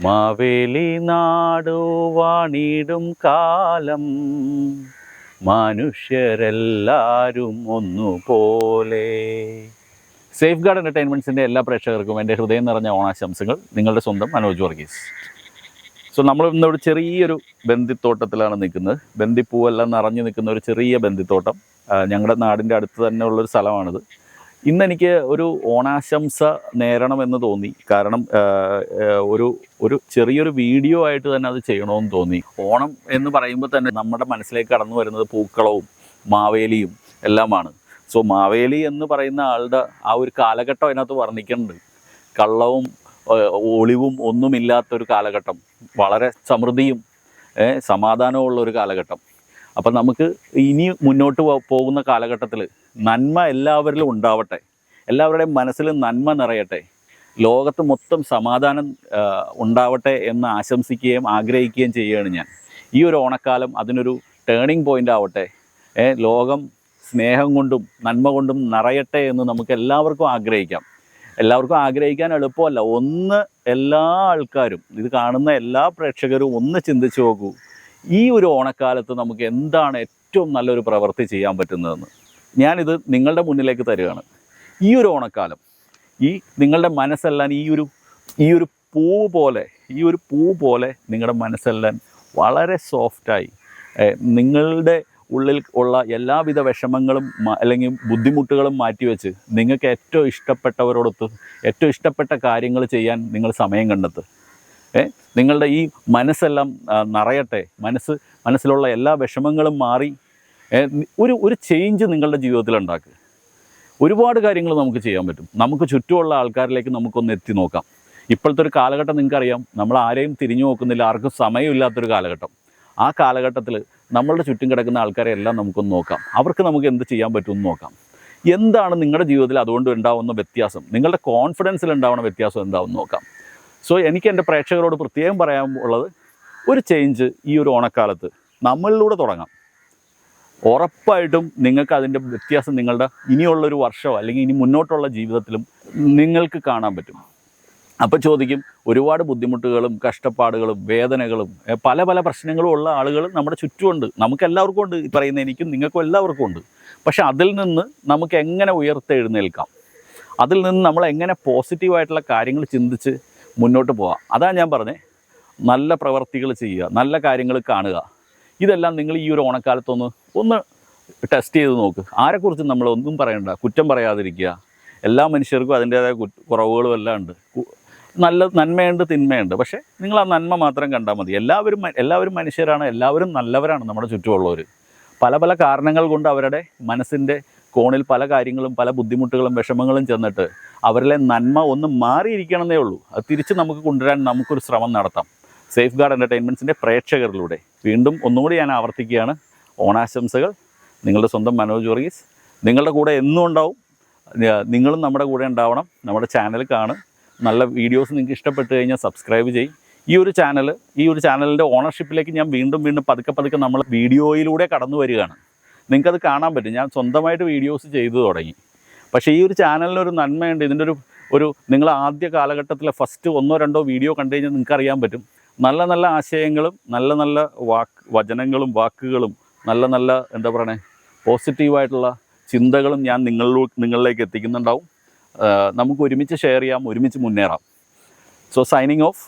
മാവേലി നാടു വാണിടും കാലം. മനുഷ്യരെല്ലാരും ഒന്നുപോലെ. സേഫ് ഗാർഡ് എന്റർടൈൻമെന്റ്സിന്റെ എല്ലാ പ്രേക്ഷകർക്കും എന്റെ ഹൃദയം നിറഞ്ഞ ഓണാശംസകൾ. നിങ്ങളുടെ സ്വന്തം മനോജ് വർഗീസ്. സോ നമ്മൾ ഇന്നൊരു ചെറിയൊരു ബന്ദിത്തോട്ടത്തിലാണ് നിൽക്കുന്നത്. ബന്ദിപ്പൂവെല്ലാം നിറഞ്ഞു നിൽക്കുന്ന ഒരു ചെറിയ ബന്ദിത്തോട്ടം. ഞങ്ങളുടെ നാടിന്റെ അടുത്ത് തന്നെ ഉള്ളൊരു സ്ഥലമാണിത്. ഇന്ന് എനിക്ക് ഒരു ഓണാശംസ നേരണമെന്ന് തോന്നി. കാരണം ഒരു ഒരു ചെറിയൊരു വീഡിയോ ആയിട്ട് തന്നെ അത് ചെയ്യണമെന്ന് തോന്നി. ഓണം എന്ന് പറയുമ്പോൾ തന്നെ നമ്മുടെ മനസ്സിലേക്ക് കടന്നു വരുന്നത് പൂക്കളവും മാവേലിയും എല്ലാമാണ്. സോ മാവേലി എന്ന് പറയുന്ന ആളുടെ ആ ഒരു കാലഘട്ടം അതിനകത്ത് വർണിക്കുന്നുണ്ട്. കള്ളവും ഒളിവും ഒന്നുമില്ലാത്തൊരു കാലഘട്ടം. വളരെ സമൃദ്ധിയും ഉള്ള ഒരു കാലഘട്ടം. അപ്പം നമുക്ക് ഇനി മുന്നോട്ട് പോകുന്ന കാലഘട്ടത്തിൽ നന്മ എല്ലാവരിലും ഉണ്ടാവട്ടെ. എല്ലാവരുടെയും മനസ്സിൽ നന്മ നിറയട്ടെ. ലോകത്ത് മൊത്തം സമാധാനം ഉണ്ടാവട്ടെ എന്ന് ആശംസിക്കുകയും ആഗ്രഹിക്കുകയും ചെയ്യുകയാണ് ഞാൻ. ഈ ഒരു ഓണക്കാലം അതിനൊരു ടേണിംഗ് പോയിന്റ് ആവട്ടെ. ലോകം സ്നേഹം കൊണ്ടും നന്മ കൊണ്ടും നിറയട്ടെ എന്ന് നമുക്ക് എല്ലാവർക്കും ആഗ്രഹിക്കാം. എല്ലാവർക്കും ആഗ്രഹിക്കാൻ എളുപ്പമല്ല. ഒന്ന് എല്ലാ ആൾക്കാരും ഇത് കാണുന്ന എല്ലാ പ്രേക്ഷകരും ഒന്ന് ചിന്തിച്ചു നോക്കൂ. ഈ ഒരു ഓണക്കാലത്ത് നമുക്ക് എന്താണ് ഏറ്റവും നല്ലൊരു പ്രവൃത്തി ചെയ്യാൻ പറ്റുന്നതെന്ന് ഞാനിത് നിങ്ങളുടെ മുന്നിലേക്ക് തരികയാണ്. ഈ ഒരു ഓണക്കാലം ഈ നിങ്ങളുടെ മനസ്സെല്ലാം ഈ ഒരു ഈ ഒരു പൂ പോലെ ഈ ഒരു പൂ പോലെ നിങ്ങളുടെ മനസ്സെല്ലാം വളരെ സോഫ്റ്റായി നിങ്ങളുടെ ഉള്ളിൽ ഉള്ള എല്ലാവിധ വിഷമങ്ങളും അല്ലെങ്കിൽ ബുദ്ധിമുട്ടുകളും മാറ്റിവെച്ച് നിങ്ങൾക്ക് ഏറ്റവും ഇഷ്ടപ്പെട്ടവരോടൊത്ത് ഏറ്റവും ഇഷ്ടപ്പെട്ട കാര്യങ്ങൾ ചെയ്യാൻ നിങ്ങൾ സമയം കണ്ടെത്തുക. ഏ? നിങ്ങളുടെ ഈ മനസ്സെല്ലാം നിറയട്ടെ. മനസ്സ് മനസ്സിലുള്ള എല്ലാ വിഷമങ്ങളും മാറി ഒരു ഒരു ചേഞ്ച് നിങ്ങളുടെ ജീവിതത്തിൽ ഉണ്ടാക്കുക ഒരുപാട് കാര്യങ്ങൾ നമുക്ക് ചെയ്യാൻ പറ്റും. നമുക്ക് ചുറ്റുമുള്ള ആൾക്കാരിലേക്ക് നമുക്കൊന്ന് എത്തി നോക്കാം. ഇപ്പോഴത്തെ ഒരു കാലഘട്ടം നിങ്ങൾക്കറിയാം. നമ്മൾ ആരെയും തിരിഞ്ഞു നോക്കുന്നില്ല. ആർക്കും സമയമില്ലാത്തൊരു കാലഘട്ടം. ആ കാലഘട്ടത്തിൽ നമ്മളുടെ ചുറ്റും കിടക്കുന്ന ആൾക്കാരെ എല്ലാം നമുക്കൊന്ന് നോക്കാം. അവർക്ക് നമുക്ക് എന്ത് ചെയ്യാൻ പറ്റുമെന്ന് നോക്കാം. എന്താണ് നിങ്ങളുടെ ജീവിതത്തിൽ അതുകൊണ്ട് ഉണ്ടാവുന്ന വ്യത്യാസം? നിങ്ങളുടെ കോൺഫിഡൻസിൽ ഉണ്ടാവുന്ന വ്യത്യാസം എന്താണെന്ന് നോക്കാം. സോ എനിക്ക് എന്റെ പ്രേക്ഷകരോട് പ്രത്യേകം പറയാൻ ഉള്ളത് ഒരു ചേഞ്ച് ഈ ഒരു ഓണക്കാലത്ത് നമ്മളിലൂടെ തുടങ്ങാം. ഉറപ്പായിട്ടും നിങ്ങൾക്ക് അതിന്റെ വ്യത്യാസം നിങ്ങളുടെ ഇനിയുള്ളൊരു വർഷമോ അല്ലെങ്കിൽ ഇനി മുന്നോട്ടുള്ള ജീവിതത്തിലും നിങ്ങൾക്ക് കാണാൻ പറ്റും. അപ്പോൾ ചോദിക്കും ഒരുപാട് ബുദ്ധിമുട്ടുകളും കഷ്ടപ്പാടുകളും വേദനകളും പല പല പ്രശ്നങ്ങളും ഉള്ള ആളുകൾ നമ്മുടെ ചുറ്റുമുണ്ട്. നമുക്ക് എല്ലാവർക്കും ഉണ്ട് പറയുന്ന എനിക്കും നിങ്ങൾക്കും എല്ലാവർക്കും ഉണ്ട്. പക്ഷെ അതിൽ നിന്ന് നമുക്ക് എങ്ങനെ ഉയർത്തെഴുന്നേൽക്കാം? അതിൽ നിന്ന് നമ്മൾ എങ്ങനെ പോസിറ്റീവായിട്ടുള്ള കാര്യങ്ങൾ ചിന്തിച്ച് മുന്നോട്ട് പോവുക അതാണ് ഞാൻ പറഞ്ഞത് നല്ല പ്രവർത്തികൾ ചെയ്യുക നല്ല കാര്യങ്ങൾ കാണുക. ഇതെല്ലാം നിങ്ങൾ ഈ ഒരു ഓണക്കാലത്തൊന്ന് ഒന്ന് ടെസ്റ്റ് ചെയ്ത് നോക്ക്. ആരെക്കുറിച്ചും നമ്മൾ ഒന്നും പറയണ്ട കുറ്റം പറയാതിരിക്കുക. എല്ലാ മനുഷ്യർക്കും അതിന്റേതായ കുറവുകളും എല്ലാം ഉണ്ട്. നല്ല നന്മയുണ്ട് തിന്മയുണ്ട്. പക്ഷേ നിങ്ങൾ ആ നന്മ മാത്രം കണ്ടാൽ മതി. എല്ലാവരും എല്ലാവരും മനുഷ്യരാണ് എല്ലാവരും നല്ലവരാണ് നമ്മുടെ ചുറ്റുമുള്ളവർ പല പല കാരണങ്ങൾ കൊണ്ട് അവരുടെ മനസ്സിന്റെ കോണിൽ പല കാര്യങ്ങളും പല ബുദ്ധിമുട്ടുകളും വിഷമങ്ങളും ചെന്നിട്ട് അവരിലെ നന്മ ഒന്ന് മാറിയിരിക്കണമെന്നേ ഉള്ളൂ. അത് തിരിച്ച് നമുക്ക് കൊണ്ടുവരാൻ നമുക്കൊരു ശ്രമം നടത്താം. സേഫ് ഗാർഡ് എന്റർടൈൻമെന്റ്സിന്റെ പ്രേക്ഷകരിലൂടെ വീണ്ടും ഒന്നുകൂടി ഞാൻ ആവർത്തിക്കുകയാണ്. ഓണാശംസകൾ. നിങ്ങളുടെ സ്വന്തം മനോജ് വർഗീസ്. നിങ്ങളുടെ കൂടെ എന്നും ഉണ്ടാവും. നിങ്ങളും നമ്മുടെ കൂടെ ഉണ്ടാവണം. നമ്മുടെ ചാനൽ കാണും. നല്ല വീഡിയോസ് നിങ്ങൾക്ക് ഇഷ്ടപ്പെട്ട് കഴിഞ്ഞാൽ സബ്സ്ക്രൈബ് ചെയ്യും. ഈ ഒരു ചാനൽ ഈ ഒരു ചാനലിന്റെ ഓണർഷിപ്പിലേക്ക് ഞാൻ വീണ്ടും വീണ്ടും പതുക്കെ പതുക്കെ നമ്മൾ വീഡിയോയിലൂടെ കടന്നു വരികയാണ്. നിങ്ങൾക്കത് കാണാൻ പറ്റും. ഞാൻ സ്വന്തമായിട്ട് വീഡിയോസ് ചെയ്തു തുടങ്ങി. പക്ഷേ ഈ ഒരു ചാനലിന് ഒരു നന്മയുണ്ട്. ഇതിന്റെ ഒരു ഒരു നിങ്ങൾ ആദ്യ കാലഘട്ടത്തിലെ ഫസ്റ്റ് ഒന്നോ രണ്ടോ വീഡിയോ കണ്ടു കഴിഞ്ഞാൽ നിങ്ങൾക്ക് അറിയാൻ പറ്റും. നല്ല നല്ല ആശയങ്ങളും നല്ല നല്ല വാക്ക് വചനങ്ങളും വാക്കുകളും നല്ല നല്ല എന്താ പറയണേ പോസിറ്റീവായിട്ടുള്ള ചിന്തകളും ഞാൻ നിങ്ങളിലൂ നിങ്ങളിലേക്ക് എത്തിക്കുന്നുണ്ടാവും. നമുക്ക് ഒരുമിച്ച് ഷെയർ ചെയ്യാം ഒരുമിച്ച് മുന്നേറാം. So signing off